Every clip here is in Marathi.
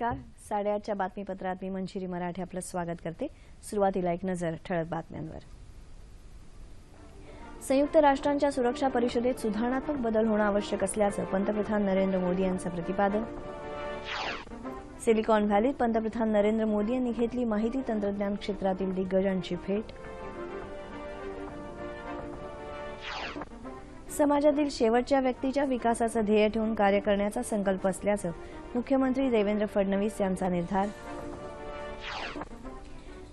नमस्कार. साडेआठच्या बातमीपत्रात मी मंजिरी मराठे आपलं स्वागत करते. सुरुवातीला एक नजर ठळक बातम्यांवर. संयुक्त राष्ट्रांच्या सुरक्षा परिषदेत सुधारणात्मक बदल होणं आवश्यक असल्याचं पंतप्रधान नरेंद्र मोदी यांचं प्रतिपादन. सिलिकॉन व्हॅलीत पंतप्रधान नरेंद्र मोदी यांनी घेतली माहिती तंत्रज्ञान क्षेत्रातील दिग्गजांची भेट. समाजातील शेवटच्या व्यक्तीच्या विकासाचं ध्येय ठेवून कार्य करण्याचा संकल्प असल्याचं मुख्यमंत्री देवेंद्र फडणवीस यांचा निर्धार.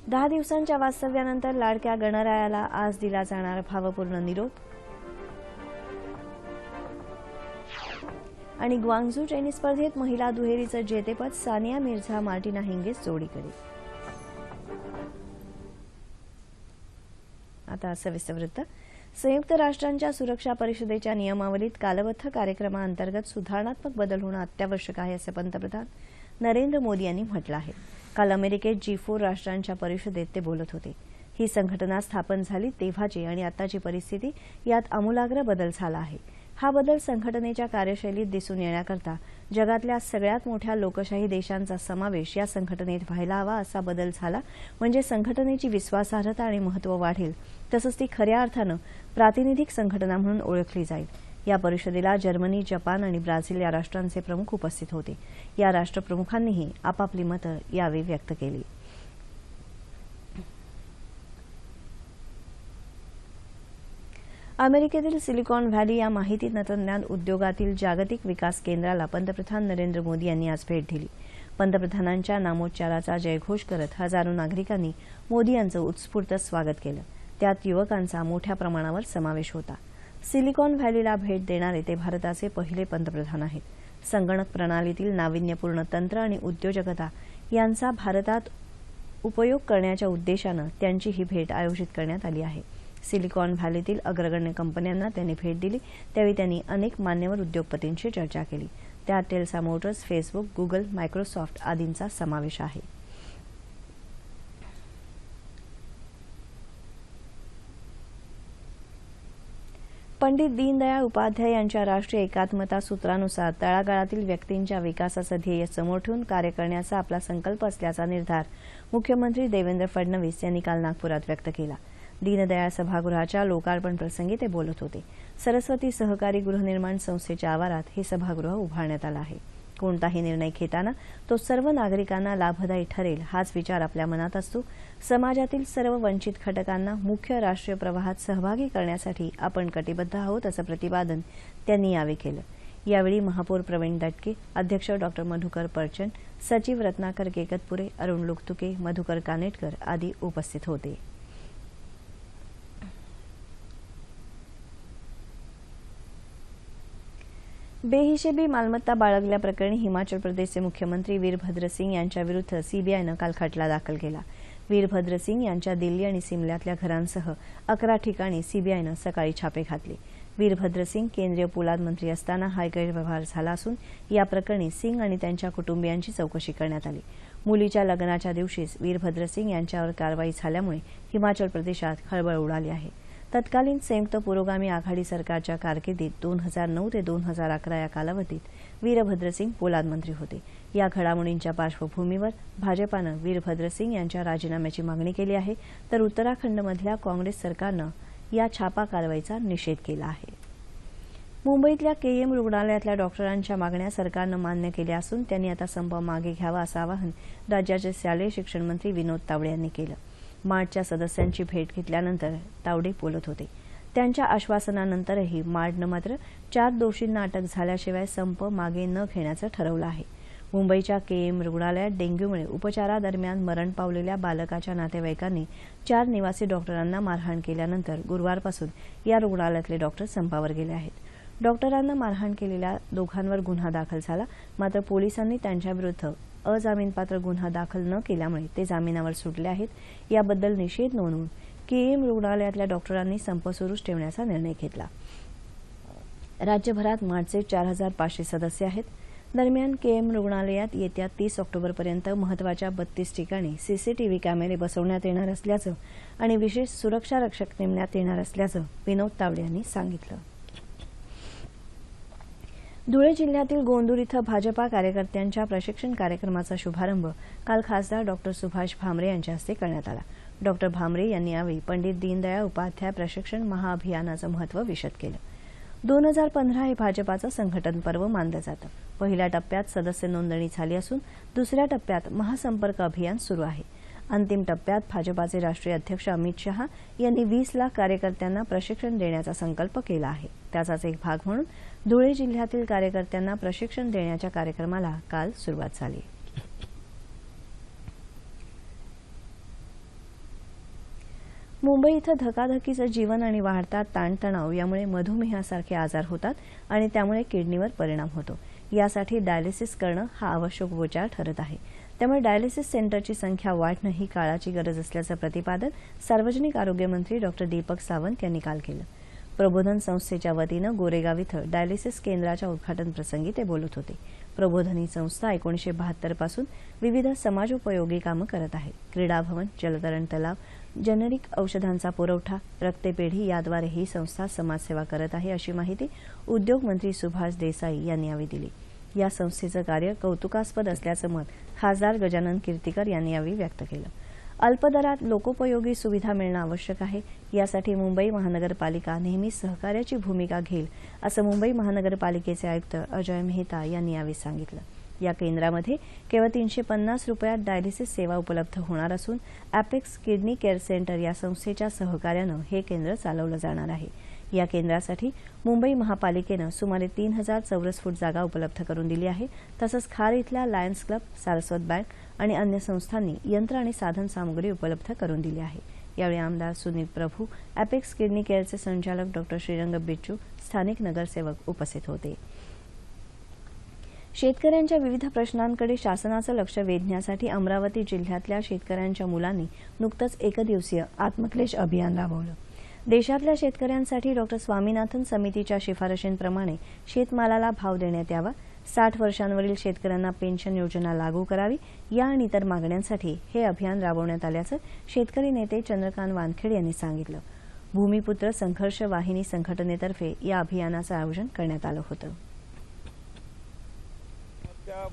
दहा दिवसांच्या वास्तव्यानंतर लाडक्या गणरायाला आज दिला जाणार भावपूर्ण निरोप. आणि ग्वांगझू टेनिस स्पर्धेत महिला दुहेरीचं जेतेपद सानिया मिर्झा मार्टिना हिंगेस जोडीकडे. आता सविस्तर वृत्त. संयुक्त राष्ट्रांच्या सुरक्षा परिषदेच्या नियमावलीत कालबद्ध कार्यक्रमाअंतर्गत सुधारणात्मक बदल होणं अत्यावश्यक आहे असं पंतप्रधान नरेंद्र मोदी यांनी म्हटलं आहे. काल अमेरिकेत जी फोर राष्ट्रांच्या परिषदेत ते बोलत होते. ही संघटना स्थापन झाली तेव्हाची आणि आताची परिस्थिती यात आमूलाग्र बदल झाला आहे. हा बदल संघटनेच्या कार्यशैलीत दिसून येण्याकरता जगातल्या सगळ्यात मोठ्या लोकशाही देशांचा समावेश या संघटनेत व्हायला हवा असा बदल झाला म्हणजे संघटनेची विश्वासार्हता आणि महत्त्व वाढेल तसंच ती खऱ्या अर्थानं प्रातिनिधिक संघटना म्हणून ओळखली जाईल. या परिषदेला जर्मनी जपान आणि ब्राझील या राष्ट्रांचे प्रमुख उपस्थित होते. या राष्ट्रप्रमुखांनीही आपापली मतं यावेळी व्यक्त केली. अमेरिकेतील सिलिकॉन व्हॅली या माहिती तंत्रज्ञान उद्योगातील जागतिक विकास केंद्राला पंतप्रधान नरेंद्र मोदी यांनी आज भेट दिली. पंतप्रधानांच्या नामोच्चाराचा जयघोष करत हजारो नागरिकांनी मोदी यांचं उत्स्फूर्त स्वागत केलं. त्यात युवकांचा मोठ्या प्रमाणावर समावेश होता. सिलिकॉन व्हॅलीला भेट देणारे ते भारताचे पहिले पंतप्रधान आहेत. संगणक प्रणालीतील नाविन्यपूर्ण तंत्र आणि उद्योजकता यांचा भारतात उपयोग करण्याच्या उद्देशानं त्यांची ही भेट आयोजित करण्यात आली आहे. सिलिकॉन व्हॅलीतील अग्रगण्य कंपन्यांना त्यांनी भेट दिली. त्यावेळी त्यांनी अनेक मान्यवर उद्योगपतींशी चर्चा केली. त्यात टेल्सा मोटर्स फेसबुक गुगल मायक्रोसॉफ्ट आदींचा समावेश आहे. पंडित दीनदयाळ उपाध्याय यांच्या राष्ट्रीय एकात्मता सूत्रानुसार तळागाळातील व्यक्तींच्या विकासाचं ध्येय समोर ठेवून कार्य करण्याचा आपला संकल्प असल्याचा निर्धार मुख्यमंत्री देवेंद्र फडणवीस यांनी काल नागपुरात व्यक्त केला. दीनदयाळ सभागृहाच्या लोकार्पण प्रसंगी ते बोलत होते. सरस्वती सहकारी गृहनिर्माण संस्थेच्या आवारात हे सभागृह उभारण्यात आलं आहे. कोणताही निर्णय घेताना तो सर्व नागरिकांना लाभदायी ठरेल हाच विचार आपल्या मनात असतो. समाजातील सर्व वंचित घटकांना मुख्य राष्ट्रीय प्रवाहात सहभागी करण्यासाठी आपण कटिबद्ध आहोत असं प्रतिपादन त्यांनी यावेळी केलं. यावेळी महापौर प्रवीण दटके अध्यक्ष डॉक्टर मधुकर परचन सचिव रत्नाकर केकतपुरे अरुण लुकतुके मधुकर कानेटकर आदी उपस्थित होते. बेहिशेबी मालमत्ता बाळगल्याप्रकरणी हिमाचल प्रदेशचे मुख्यमंत्री वीरभद्रसिंग यांच्याविरुद्ध सीबीआयनं काल खटला दाखल केला. वीरभद्रसिंग यांच्या दिल्ली आणि सिमल्यातल्या घरांसह अकरा ठिकाणी सीबीआयनं सकाळी छापे घातले. वीरभद्रसिंग केंद्रीय पोलाद मंत्री असताना हा गैरव्यवहार झाला असून या प्रकरणी सिंग आणि त्यांच्या कुटुंबियांची चौकशी करण्यात आली. मुलीच्या लग्नाच्या दिवशीच वीरभद्रसिंग यांच्यावर कारवाई झाल्यामुळे हिमाचल प्रदेशात खळबळ उडाली आहे. तत्कालीन संयुक्त पुरोगामी आघाडी सरकारच्या कारकिर्दीत दोन हजार नऊ ते दोन हजार अकरा या कालावधीत वीरभद्रसिंग पोलाद मंत्री होते. या घडामोडींच्या पार्श्वभूमीवर भाजपानं वीरभद्रसिंग यांच्या राजीनाम्याची मागणी केली आहे तर उत्तराखंडमधल्या काँग्रेस सरकारनं या छापा कारवाईचा निषेध केला आहे. मुंबईतल्या केईएम रुग्णालयातल्या डॉक्टरांच्या मागण्या सरकारनं मान्य केल्या असून त्यांनी आता संप मागे घ्यावा असं आवाहन राज्याचे शालेय शिक्षण मंत्री विनोद तावडे यांनी केलं. मार्डच्या सदस्यांची भेट घेतल्यानंतर तावडे बोलत होते. त्यांच्या आश्वासनानंतरही मार्डनं मात्र चार दोषींना अटक झाल्याशिवाय संप मागे न घेण्याचं ठरवलं आहे. मुंबईच्या केएम रुग्णालयात डेंग्यूमुळे उपचारादरम्यान मरण पावलेल्या बालकाच्या नातेवाईकांनी चार निवासी डॉक्टरांना मारहाण केल्यानंतर गुरुवारपासून या रुग्णालयातले डॉक्टर संपावर गेले आहेत. डॉक्टरांना मारहाण केलेल्या दोघांवर गुन्हा दाखल झाला मात्र पोलिसांनी त्यांच्याविरुद्ध अजामीनपात्र गुन्हा दाखल न केल्यामुळे ते जामिनावर सुटले आहेत. याबद्दल निषेध नोंदवून केईएम रुग्णालयातल्या डॉक्टरांनी संप सुरूच ठेवण्याचा निर्णय घेतला. राज्यभरात मार्चचे चार हजार पाचशे सदस्य आहेत. दरम्यान केएम रुग्णालयात येत्या तीस ऑक्टोबरपर्यंत महत्त्वाच्या बत्तीस ठिकाणी सीसीटीव्ही कॅमेरे बसवण्यात येणार असल्याचं आणि विशेष सुरक्षा रक्षक नेमण्यात येणार असल्याचं विनोद तावडे यांनी सांगितलं. धुळे जिल्ह्यातील गोंदूर इथं भाजपा कार्यकर्त्यांच्या प्रशिक्षण कार्यक्रमाचा शुभारंभ काल खासदार डॉक्टर सुभाष भामरे यांच्या हस्ते करण्यात आला. डॉक्टर भामरे यांनी यावेळी पंडित दीनदयाळ उपाध्याय प्रशिक्षण महाअभियानाचं महत्त्व विशद केलं. दोन हजार पंधरा हे भाजपाचं संघटन पर्व मानलं जातं. पहिल्या टप्प्यात सदस्य नोंदणी झाली असून दुसऱ्या टप्प्यात महासंपर्क अभियान सुरू आहे. अंतिम टप्प्यात भाजपाचे राष्ट्रीय अध्यक्ष अमित शहा यांनी वीस लाख कार्यकर्त्यांना प्रशिक्षण देण्याचा संकल्प केला आहे. त्याचाच एक भाग म्हणून धुळे जिल्ह्यातील कार्यकर्त्यांना प्रशिक्षण देण्याच्या कार्यक्रमाला काल सुरुवात झाली. मुंबई इथं धकाधकीचं जीवन आणि वाढता ताणतणाव यामुळे मधुमेहासारखे आजार होतात आणि त्यामुळे किडनीवर परिणाम होतो. यासाठी डायलिसिस करणं हा आवश्यक उपचार ठरत आहे. त्यामुळे डायलिसिस सेंटरची संख्या वाढणं ही काळाची गरज असल्याचं प्रतिपादन सार्वजनिक आरोग्य मंत्री डॉक्टर दीपक सावंत यांनी काल केलं. प्रबोधन संस्थेच्या वतीनं गोरेगाव इथं डायलिसिस केंद्राच्या उद्घाटन प्रसंगी ते बोलत होते. प्रबोधन ही संस्था एकोणीशे बहात्तरपासून विविध समाजोपयोगी कामं करत आहे. क्रीडा भवन जलतरण तलाव जेनेरिक औषधांचा पुरवठा रक्तपेढी याद्वारे ही संस्था समाजसेवा करत आहे अशी माहिती उद्योगमंत्री सुभाष देसाई यांनी यावेळी दिली. या संस्थेचं कार्य कौतुकास्पद असल्याचं मत खासदार गजानन कीर्तीकर यांनी यावेळी व्यक्त केलं. अल्पदरात लोकोपयोगी सुविधा मिळणं आवश्यक आहे. यासाठी मुंबई महानगरपालिका नेहमी सहकार्याची भूमिका घेईल असं मुंबई महानगरपालिकेचे आयुक्त अजय मेहता यांनी यावेळी सांगितलं. या केंद्रामध्ये केवळ तीनशे पन्नास रुपयात डायलिसिस सेवा उपलब्ध होणार असून अॅपेक्स किडनी केअर सेंटर या संस्थेच्या सहकार्यानं हे केंद्र चालवलं जाणार आहे. या केंद्रासाठी मुंबई महापालिकेनं सुमारे तीन हजार चौरस फूट जागा उपलब्ध करून दिली आहे. तसंच खार इथल्या लायन्स क्लब सारस्वत बँक आणि अन्य संस्थांनी यंत्र आणि साधन सामुग्री उपलब्ध करून दिली आहे. यावेळी आमदार सुनील प्रभू अॅपेक्स किडनी केअरचे संचालक डॉक्टर श्रीरंग बिच्चू स्थानिक नगरसेवक उपस्थित होते. शेतकऱ्यांच्या विविध प्रश्नांकडे शासनाचं लक्ष वेधण्यासाठी अमरावती जिल्ह्यातल्या शेतकऱ्यांच्या मुलांनी नुकतंच एकदिवसीय आत्मक्लेश अभियान राबवलं. देशातल्या शेतकऱ्यांसाठी डॉक्टर स्वामीनाथन समितीच्या शिफारशींप्रमाणे शेतमालाला भाव देण्यात यावा. साठ वर्षांवरील शेतकऱ्यांना पेन्शन योजना लागू करावी. या आणि इतर मागण्यांसाठी हे अभियान राबवण्यात आल्याचं शेतकरी नेते चंद्रकांत वानखेड यांनी सांगितलं. भूमिपुत्र संघर्ष वाहिनी संघटनेतर्फे या अभियानाचं आयोजन करण्यात आलं होतं.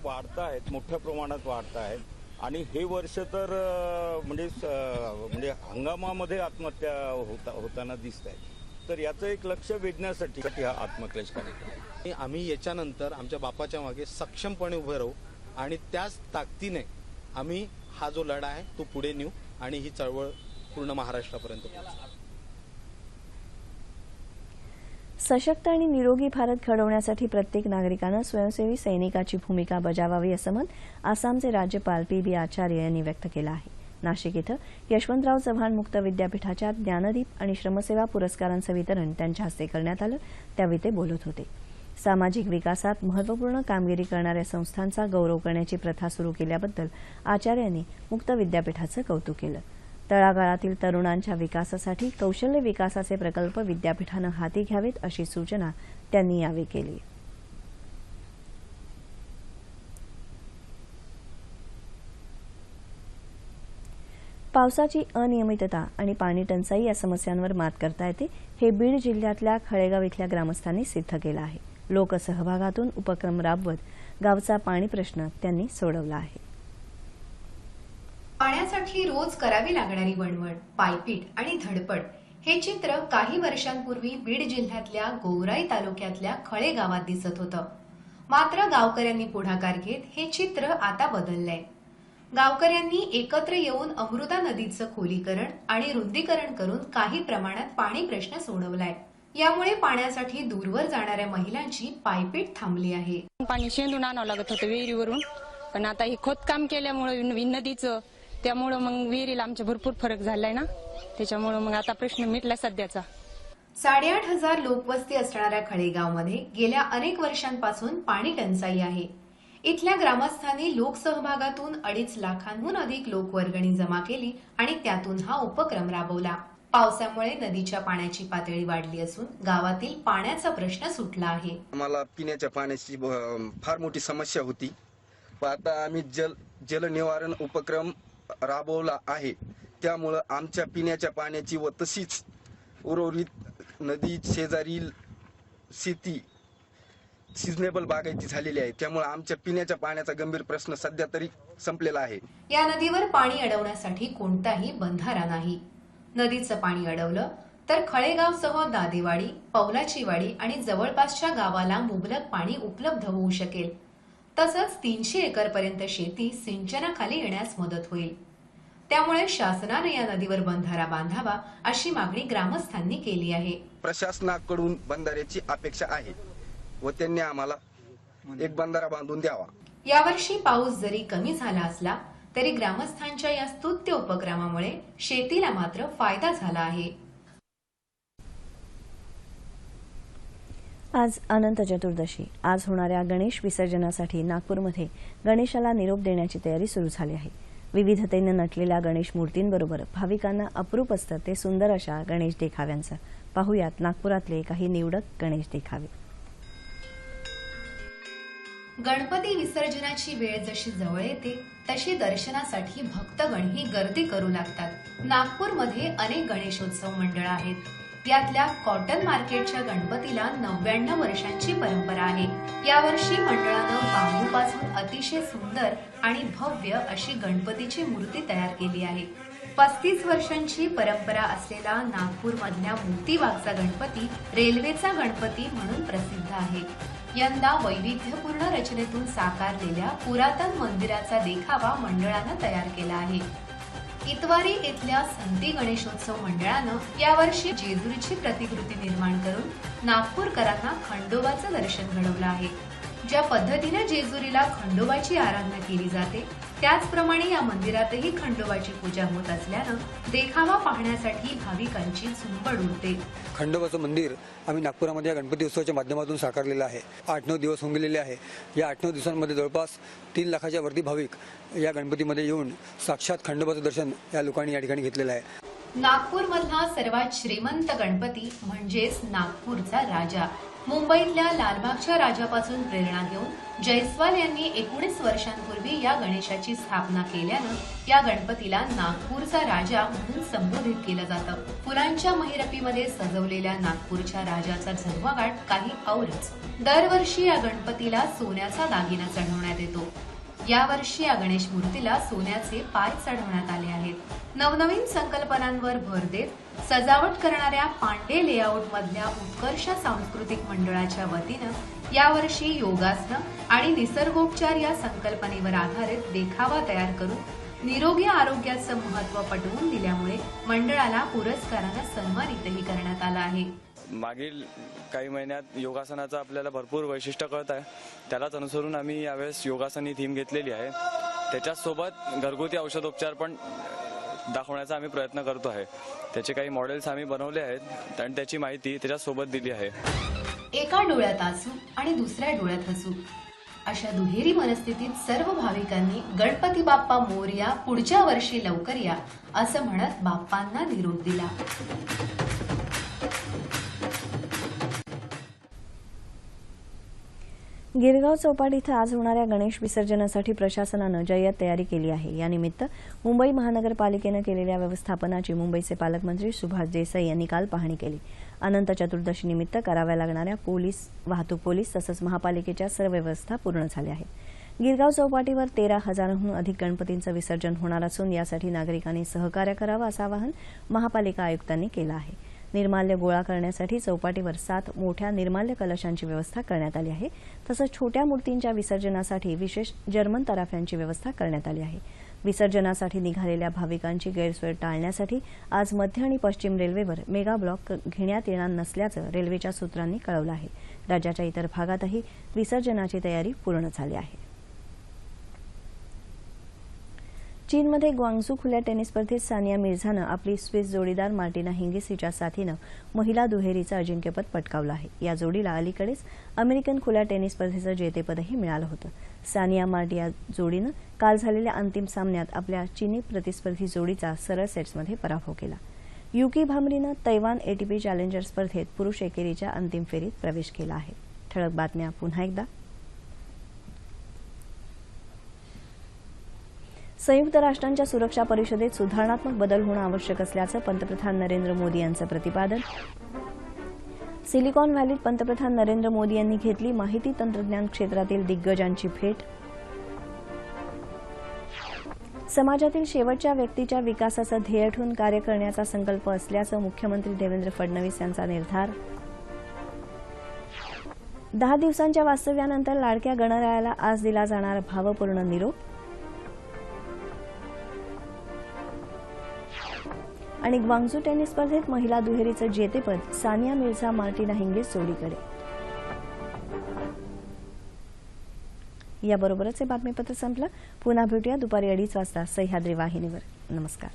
वाढत आहेत मोठ्या प्रमाणात वाढत आहेत. आणि हे वर्ष तर म्हणजे म्हणजे हंगामामध्ये आत्महत्या होता होताना दिसत आहे तर याचं एक लक्ष वेधण्यासाठी हा आत्मक्लेश कार्यक्रम. आम्ही याच्यानंतर आमच्या बापाच्या मागे सक्षमपणे उभे राहू आणि त्याच ताकदीने आम्ही हा जो लढा आहे तो पुढे नेऊ आणि ही चळवळ पूर्ण महाराष्ट्रापर्यंत पोहोचू. सशक्त आणि निरोगी भारत घडवण्यासाठी प्रत्येक नागरिकानं स्वयंसेवी सैनिकाची भूमिका बजावावी असं मत आसामचे राज्यपाल पी बी आचार्य यांनी व्यक्त केलं आहे. नाशिक इथं यशवंतराव चव्हाण मुक्त विद्यापीठाच्या ज्ञानदीप आणि श्रमसेवा पुरस्कारांचं वितरण त्यांच्या हस्ते करण्यात आलं. त्यावेळी ते बोलत होते. सामाजिक विकासात महत्त्वपूर्ण कामगिरी करणाऱ्या संस्थांचा गौरव करण्याची प्रथा सुरू केल्याबद्दल आचार्यांनी मुक्त विद्यापीठाचं कौतुक केलं. तळागाळातील तरुणांच्या विकासासाठी कौशल्य विकासाचे प्रकल्प विद्यापीठानं हाती घ्यावेत अशी सूचना त्यांनी यावेळी केली. पावसाची अनियमितता आणि पाणी टंचाई या समस्यांवर मात करता येते हे बीड जिल्ह्यातल्या खळेगाव इथल्या ग्रामस्थांनी सिद्ध केलं आहे. लोकसहभागातून उपक्रम राबवत गावचा पाणी प्रश्न त्यांनी सोडवला आहे. पाण्यासाठी रोज करावी लागणारी वणवण पायपीट आणि धडपड हे चित्र काही वर्षांपूर्वी बीड जिल्ह्यातल्या गोवराई तालुक्यातल्या खळे गावात दिसत होतं. मात्र गावकऱ्यांनी पुढाकार घेत हे चित्र आता बदललंय. गावकऱ्यांनी एकत्र येऊन अमृता नदीचं खोलीकरण आणि रुंदीकरण करून काही प्रमाणात पाणी प्रश्न सोडवलाय. यामुळे पाण्यासाठी दूरवर जाणाऱ्या महिलांची पायपीट थांबली आहे. पाणी शेंदून आणावं लागत होतं विहिरीवरून. पण आता हे खोदकाम केल्यामुळे नदीचं त्यामुळं मग विहिरीला आमच्या भरपूर फरक झालाय ना? त्याच्यामुळं मग आता प्रश्न मिटला सध्याचा. साडेआठ हजार लोकवस्ती असणाऱ्या खळेगावमध्ये गेल्या अनेक वर्षांपासून पाणी टंचाई आहे. इथल्या ग्रामस्थांनी लोकसहभागातून अडीच लाखांहून अधिक लोकवर्गणी जमा केली आणि त्यातून हा उपक्रम राबवला. पावसामुळे नदीच्या पाण्याची पातळी वाढली असून गावातील पाण्याचा प्रश्न सुटला आहे. आम्हाला पिण्याच्या पाण्याची फार मोठी समस्या होती. पण आता आम्ही जल जल निवारण उपक्रम राबवला आहे. त्यामुळं आमच्या पिण्याच्या पाण्याची व तशीच उर्वरित नदी शेजारील शेती सिजनेबल बागायती झालेली आहे. त्यामुळे आमच्या पिण्याच्या पाण्याचा गंभीर प्रश्न सध्या तरी संपलेला आहे. या नदीवर पाणी अडवण्यासाठी कोणताही बंधारा नाही. नदीचं पाणी अडवलं तर खळेगावसह दादेवाडी पवलाचीवाडी आणि जवळपासच्या गावाला मुबलक पाणी उपलब्ध होऊ शकेल. तसंच तीनशे एकरपर्यंत शेती सिंचनाखाली येण्यास मदत होईल. त्यामुळे शासनाने या नदीवर बंधारा बांधावा अशी मागणी ग्रामस्थांनी केली आहे. प्रशासनाकडून बंधाऱ्याची अपेक्षा आहे व त्यांनी आम्हाला एक बंधारा बांधून द्यावा. यावर्षी पाऊस जरी कमी झाला असला तरी ग्रामस्थांच्या या स्तुत्य उपक्रमामुळे शेतीला मात्र फायदा झाला आहे. आज अनंत चतुर्दशी. आज होणाऱ्या गणेश विसर्जनासाठी नागपूरमध्ये गणेशाला निरोप देण्याची तयारी सुरू झाली आहे. विविधतेनं नटलेल्या गणेश मूर्तींबरोबर भाविकांना अप्रूप असतं ते सुंदर अशा गणेश देखाव्यांचं. पाहुयात नागपुरातले काही निवडक गणेश देखावे. गणपती विसर्जनाची वेळ जशी जवळ येते तशी दर्शनासाठी भक्तगण ही गर्दी करू लागतात. नागपूरमध्ये अनेक गणेशोत्सव मंडळ आहेत. यातल्या कॉटन मार्केटच्या गणपतीला नव्याण्णव वर्षांची परंपरा आहे. यावर्षी मंडळानं बांबूपासून अतिशय सुंदर आणि भव्य अशी गणपतीची मूर्ती तयार केली आहे. पस्तीस वर्षांची परंपरा असलेला नागपूरमधल्या मूर्तीबागचा गणपती रेल्वेचा गणपती म्हणून प्रसिद्ध आहे. यंदा वैविध्यपूर्ण रचनेतून साकारलेल्या पुरातन मंदिराचा देखावा मंडळानं तयार केला आहे. इतवारी इथल्या संती गणेशोत्सव मंडळानं यावर्षी जेजुरीची प्रतिकृती निर्माण करून नागपूरकरांना खंडोबाचं दर्शन घडवलं आहे. ज्या पद्धतीने जेजुरीला खंडोबाची आराधना केली जाते त्याचप्रमाणे या मंदिरातही खंडोबाची पूजा होत असल्यानं देखावा पाहण्यासाठी भाविकांची झुंबड उडते. खंडोबाचं मंदिर आम्ही नागपुरामध्ये या गणपती उत्सवाच्या माध्यमातून साकारलेलं आहे. आठ नऊ दिवस होऊन गेलेले आहे. या आठ नऊ दिवसांमध्ये जवळपास तीन लाखाच्या वरती भाविक या गणपतीमध्ये येऊन साक्षात खंडोबाचं दर्शन या लोकांनी या ठिकाणी घेतलेलं आहे. नागपूरमधला सर्वात श्रीमंत गणपती म्हणजेच नागपूरचा राजा. मुंबईतल्या लालबागच्या राजापासून प्रेरणा घेऊन जयस्वाल यांनी एकोणीस वर्षांपूर्वी या गणेशाची स्थापना केल्यानं या गणपतीला नागपूरचा राजा म्हणून संबोधित केलं जातं. फुलांच्या महिरपीमध्ये सजवलेल्या नागपूरच्या राजाचा झगमगाट काही औरच. दरवर्षी या गणपतीला सोन्याचा दागिना चढवण्यात येतो. यावर्षी या गणेश मूर्तीला सोन्याचे पाय चढवण्यात आले आहेत. नवनवीन संकल्पनांवर भर देत सजावट करणाऱ्या पांडे लेआउट मधल्या उत्कर्ष सांस्कृतिक मंडळाच्या वतीनं यावर्षी योगासनं आणि निसर्गोपचार या संकल्पनेवर आधारित देखावा तयार करून निरोगी आरोग्याचं महत्त्व पटवून दिल्यामुळे मंडळाला पुरस्कारानं सन्मानितही करण्यात आलं आहे. मागील काही महिन्यात योगासनाचं आपल्याला भरपूर वैशिष्ट्य कळत आहे. त्यालाच अनुसरून आम्ही यावेळेस योगासन ही थीम घेतलेली आहे. त्याच्यासोबत घरगुती औषधोपचार पण दाखवण्याचा आम्ही प्रयत्न करतो आहे. त्याचे काही मॉडेल्स आम्ही बनवले आहेत आणि त्याची माहिती त्याच्यासोबत दिली आहे. एका डोळ्यात आसू आणि दुसऱ्या डोळ्यात हसू. अशा दुहेरी मनस्थितीत सर्व भाविकांनी गणपती बाप्पा मोरया पुढच्या वर्षी लवकर या असं म्हणत बाप्पांना निरोप दिला. गिरगाव चौपाट इथं आज होणाऱ्या गणेश विसर्जनासाठी प्रशासनानं जय्यत तयारी केली आहे. यानिमित्त मुंबई महानगरपालिकेनं केलेल्या व्यवस्थापनाची मुंबईचे पालकमंत्री सुभाष देसाई यांनी काल पाहणी केली. अनंत चतुर्दशीनिमित्त कराव्या लागणाऱ्या पोलीस वाहतूक पोलीस तसंच महापालिकेच्या सर्व व्यवस्था पूर्ण झाल्या आहेत. गिरगाव चौपाटीवर तेरा हजारांहून अधिक गणपतींचं विसर्जन होणार असून यासाठी नागरिकांनी सहकार्य करावं असं आवाहन महापालिका आयुक्तांनी केलं आहे. निर्माल्य गोळा करण्यासाठी चौपाटीवर सात मोठ्या निर्माल्य कलशांची व्यवस्था करण्यात आली आहे. तसंच छोट्या मूर्तींच्या विसर्जनासाठी विशेष जर्मन तराफ्यांची व्यवस्था करण्यात आली आहे. विसर्जनासाठी निघालेल्या भाविकांची गैरसोय टाळण्यासाठी आज मध्य आणि पश्चिम रेल्वेवर मेगा ब्लॉक घेण्यात येणार नसल्याचं रेल्वेच्या सूत्रांनी कळवलं आहे. राज्याच्या इतर भागातही विसर्जनाची तयारी पूर्ण झाली आहे. चीनमध्ये ग्वांगझू खुल्या टेनिस स्पर्धेत सानिया मिर्झानं आपली स्विस जोडीदार मार्टिना हिंगिस हिच्या साथीनं महिला दुहेरीचं अजिंक्यपद पटकावलं आहे. या जोडीला अलीकडेच अमेरिकन खुल्या टेनिस स्पर्धेचं जेतेपदही मिळालं होतं. सानिया मार्टिया जोडीनं काल झालेल्या अंतिम सामन्यात आपल्या चीनी प्रतिस्पर्धी जोडीचा सरळ सेट्समध्ये पराभव केला. युकी भामरीनं तैवान एटीपी चॅलेंजर स्पर्धेत पुरुष एकेरीच्या अंतिम फेरीत प्रवेश केला आहे. ठळक बातम्या पुन्हा एकदा. संयुक्त राष्ट्रांच्या सुरक्षा परिषदेत सुधारणात्मक बदल होणं आवश्यक असल्याचं पंतप्रधान नरेंद्र मोदी यांचं प्रतिपादन. सिलिकॉन व्हॅलीत पंतप्रधान नरेंद्र मोदी यांनी घेतली माहिती तंत्रज्ञान क्षेत्रातील दिग्गजांची भेट. समाजातील शेवटच्या व्यक्तीच्या विकासाचं ध्येय ठेवून कार्य करण्याचा संकल्प असल्याचं मुख्यमंत्री देवेंद्र फडणवीस यांचा निर्धार. दहा दिवसांच्या वास्तव्यानंतर लाडक्या गणरायाला आज दिला जाणार भावपूर्ण निरोप. आणि ग्वांगझू टेनिस स्पर्धेत महिला दुहेरीचं जेतेपद सानिया मिर्झा मार्टिना हिंगीस जोडीकडे याबरोबरच हे बातमीपत्र संपलं. पुन्हा भेटूया दुपारी अडीच वाजता सह्याद्री वाहिनीवर. नमस्कार.